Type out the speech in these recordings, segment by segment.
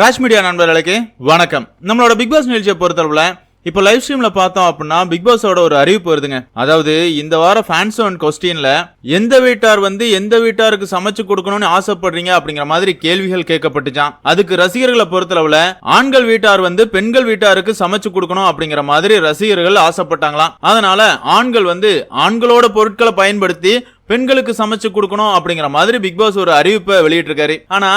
Raj media நண்பர்களுக்கு வணக்கம். நம்மளோட பிக் பாஸ் நிகழ்ச்சியை பொறுத்தளவுல இப்போ லைவ் ஸ்ட்ரீம்ல பார்த்தோம் அப்படின்னா பிக் பாஸோட ஒரு அறிவிப்பு வருதுங்க. அதாவது இந்த வாரம் ஃபேன்ஸ் ஒன் கொஸ்டின்ல எந்த வீட்டார் வந்து எந்த வீட்டாருக்கு சமைச்சு கொடுக்கணும்னு ஆசைப்படுறீங்க அப்படிங்கிற மாதிரி கேள்விகள் கேட்கப்பட்டுச்சான் அதுக்கு ரசிகர்களை பொறுத்தளவுல ஆண்கள் வீட்டார் வந்து பெண்கள் வீட்டாருக்கு சமைச்சு கொடுக்கணும் அப்படிங்கிற மாதிரி ரசிகர்கள் ஆசைப்பட்டாங்களாம். அதனால ஆண்கள் வந்து ஆண்களோட பொருட்களை பயன்படுத்தி பெண்களுக்கு சமைச்சு கொடுக்கணும் அப்படிங்கிற மாதிரி பிக் பாஸ் ஒரு அறிவிப்பை வெளியிட்டிருக்காரு. ஆனா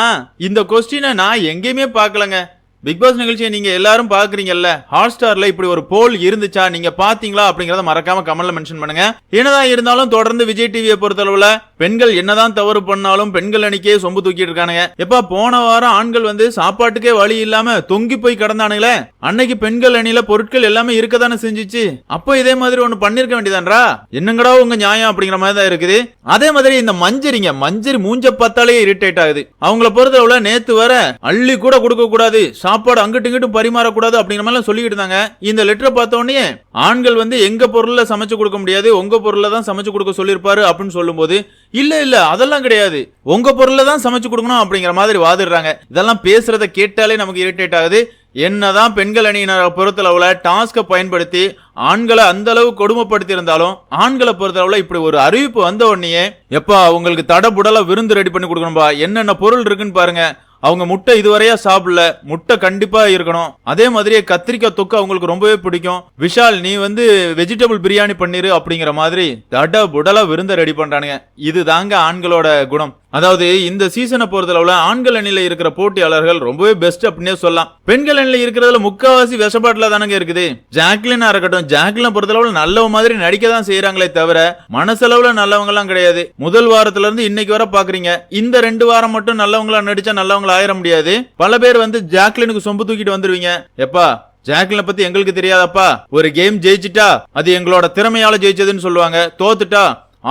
இந்த கொஸ்டினை நான் எங்கேயுமே பார்க்கலங்க. பிக் பாஸ் நிகழ்ச்சியை நீங்க எல்லாரும் பாக்குறீங்கல்ல ஹாட் ஸ்டார்ல இப்படி ஒரு போல் இருந்துச்சா? நீங்க பாத்தீங்களா அப்படிங்கறத மறக்காம கமெண்ட்ல மென்ஷன் பண்ணுங்க. என்னதான் இருந்தாலும் தொடர்ந்து விஜய் டிவியை பொறுத்தளவுல பெண்கள் என்னதான் தவறு பண்ணாலும் பெண்கள் அணிக்கே சொம்பு தூக்கிட்டு இருக்கானுங்க. எப்ப போன வாரம் ஆண்கள் வந்து சாப்பாட்டுக்கே வழி இல்லாம தொங்கி போய் கிடந்தானுங்களே. அன்னைக்கு பெண்கள் அணியில பொருட்கள் எல்லாமே இருக்கதானே செஞ்சுச்சு. அப்போ இதே மாதிரி ஒண்ணு பண்ணிருக்க வேண்டியதான்றா? என்னங்கடா உங்க நியாயம் அப்படிங்கிற மாதிரி தான் இருக்குது. அதே மாதிரி இந்த மஞ்சரிங்க மஞ்சரி மூஞ்ச பார்த்தாலே இரிட்டேட் ஆகுது. அவங்கள பொறுத்தளவுல நேத்து வர அள்ளி கூட கொடுக்க கூடாது சாப்பாடு அங்கிட்டு இங்கிட்டும் பரிமாறக்கூடாது அப்படிங்கிற மாதிரி சொல்லிக்கிட்டு இருந்தாங்க. இந்த லெட்டரை பார்த்த ஆண்கள் வந்து எங்க பொருள்ல சமைச்சு கொடுக்க முடியாது உங்க பொருள்ல தான் சமைச்சு கொடுக்க சொல்லியிருப்பாரு அப்படின்னு சொல்லும்போது இல்ல இல்ல அதெல்லாம் கிடையாது. உங்க பொருள்ல தான் சமைச்சு கொடுக்கணும் அப்படிங்கிற மாதிரி வாதிடுறாங்க. இதெல்லாம் பேசுறத கேட்டாலே நமக்கு இரிட்டேட் ஆகுது. என்னதான் பெண்கள் அணியினரை பொறுத்தளவுல டாஸ்கை பயன்படுத்தி ஆண்களை அந்த அளவு கொடுமைப்படுத்தி இருந்தாலும் ஆண்களை பொறுத்தளவுல இப்படி ஒரு அறிவிப்பு வந்த உடனே எப்பா உங்களுக்கு தடபுடலை விருந்து ரெடி பண்ணி கொடுக்கணும்பா என்னென்ன பொருள் இருக்குன்னு பாருங்க. அவங்க முட்டை இதுவரையா சாப்பிடல. முட்டை கண்டிப்பா இருக்கணும். அதே மாதிரியே கத்திரிக்காய் தொக்கு அவங்களுக்கு ரொம்பவே பிடிக்கும். விஷால் நீ வந்து வெஜிடபிள் பிரியாணி பண்ணிரு அப்படிங்கிற மாதிரி தட புடலா விருந்த ரெடி பண்றானுங்க. இது தாங்க ஆண்களோட குணம். அதாவது இந்த சீசனை பொறுத்தளவுல ஆண்கள் அணியில இருக்கிற போட்டியாளர்கள் ரொம்பவே பெஸ்ட் அப்படின்னே சொல்லலாம். பெண்கள் அணியில இருக்கிறதுல முக்காவாசி விஷப்பாட்டுல தானங்க இருக்குது. ஜாக்லினா இருக்கட்டும் ஜாக்லின் பொறுத்தளவுல நல்ல மாதிரி நடிக்க தான் செய்யறாங்களே தவிர மனசளவுல நல்லவங்க எல்லாம் கிடையாது. முதல் வாரத்துல இருந்து இன்னைக்கு வர பாக்குறீங்க. இந்த ரெண்டு வாரம் மட்டும் நல்லவங்களா நடிச்சா நல்லவங்களா ஆயிட முடியாது. பல பேர் வந்து ஜாக்லினுக்கு சொம்பு தூக்கிட்டு வந்துருவீங்க. எப்பா ஜாக்லினை பத்தி எங்களுக்கு தெரியாதப்பா. ஒரு கேம் ஜெயிச்சிட்டா அது எங்களோட திறமையால ஜெயிச்சதுன்னு சொல்லுவாங்க. தோத்துட்டா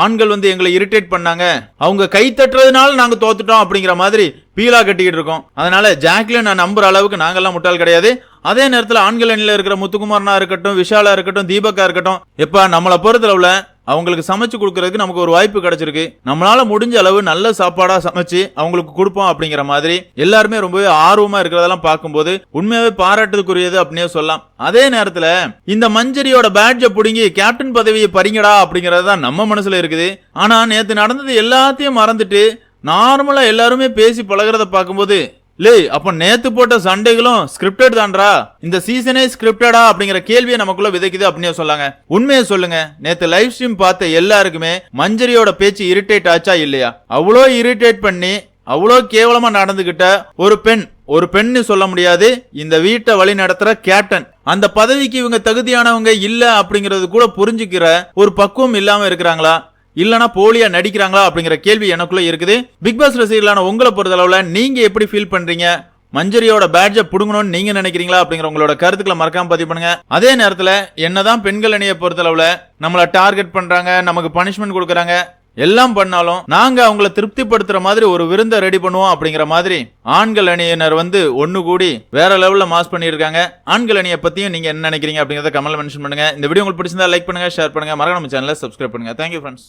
ஆண்கள் வந்து எங்களை இரிட்டேட் பண்ணாங்க. அவங்க கை தட்டுறதுனால நாங்க தோத்துட்டோம் அப்படிங்கிற மாதிரி பீலா கட்டிக்கிட்டு இருக்கோம். அதனால ஜாக்லின் நான் நம்புற அளவுக்கு நாங்கெல்லாம் முட்டாள் கிடையாது. அதே நேரத்தில் ஆண்கள் அணியில் இருக்கிற முத்துக்குமாரனா இருக்கட்டும் விஷாலா இருக்கட்டும் தீபக்கா இருக்கட்டும் எப்ப நம்மளை பொறுத்தளவுல அவங்களுக்கு சமைச்சு கொடுக்கறதுக்கு நமக்கு ஒரு வாய்ப்பு கிடைச்சிருக்கு. நம்மளால முடிஞ்ச அளவு நல்ல சாப்பாடா சமைச்சு அவங்களுக்கு கொடுப்போம் அப்படிங்கிற மாதிரி எல்லாருமே ரொம்பவே ஆர்வமா இருக்கிறதெல்லாம் பார்க்கும்போது உண்மையாவே பாராட்டுக்குரியது அப்படின்னே சொல்லலாம். அதே நேரத்துல இந்த மஞ்சரியோட பேட்ஜை பிடுங்கி கேப்டன் பதவியை பறிங்கடா அப்படிங்கறது தான் நம்ம மனசுல இருக்குது. ஆனா நேத்து நடந்தது எல்லாத்தையும் மறந்துட்டு நார்மலா எல்லாருமே பேசி பழகுறத பார்க்கும்போது லே அப்ப நேத்து போட்ட சண்டைகளும் ஸ்கிரிப்டட் தான்றா? இந்த சீசனே ஸ்கிரிப்டடா அப்படிங்கிற கேள்வியை நமக்குள்ள விதைக்குது அப்படின்னு சொல்லாங்க. உண்மையை சொல்லுங்க நேத்து லைவ் ஸ்ட்ரீம் பார்த்த எல்லாருக்குமே மஞ்சரியோட பேச்சு இரிட்டேட் ஆச்சா இல்லையா? அவ்வளோ இரிட்டேட் பண்ணி அவ்வளோ கேவலமா நடந்துகிட்ட ஒரு பெண் ஒரு பெண்ணு சொல்ல முடியாது இந்த வீட்டை வழி நடத்துற கேப்டன் அந்த பதவிக்கு இவங்க தகுதியானவங்க இல்ல அப்படிங்கறது கூட புரிஞ்சுக்கிற ஒரு பக்குவம் இல்லாம இருக்கிறாங்களா? இல்லனா போலியா நடிக்கிறாங்களா அப்படிங்கிற கேள்வி எனக்குள்ள இருக்குது. பிக் பாஸ் ரசிகர்களான உங்களை பொறுத்தளவுல நீங்க எப்படி ஃபீல் பண்றீங்க? மஞ்சரியோட பேட்ஜை புடுங்கணும்னு நீங்க நினைக்கிறீங்களா அப்படிங்கிற உங்களோட கருத்துக்களை மறக்காம பதிவு பண்ணுங்க. அதே நேரத்துல என்னதான் பெண்கள் அணியை பொறுத்தளவுல நம்மளை டார்கெட் பண்றாங்க நமக்கு பனிஷ்மெண்ட் கொடுக்குறாங்க எல்லாம் பண்ணாலும் நாங்க அவங்கள திருப்திப்படுத்துற மாதிரி ஒரு விருந்தை ரெடி பண்ணுவோம் அப்படிங்கிற மாதிரி ஆண்கள் அணியினர் வந்து ஒண்ணு கூடி வேற லெவல்ல மாஸ் பண்ணியிருக்காங்க. ஆண்கள் அணியை பத்தியும் நீங்க என்ன நினைக்கிறீங்க அப்படிங்கறத கமெண்ட்ல மென்ஷன் பண்ணுங்க. இந்த வீடியோ உங்களுக்கு பிடிச்சிருந்தா லைக் பண்ணுங்க ஷேர் பண்ணுங்க. மறக்காம சேனலை சப்ஸ்கிரைப் பண்ணுங்க. Thank you friends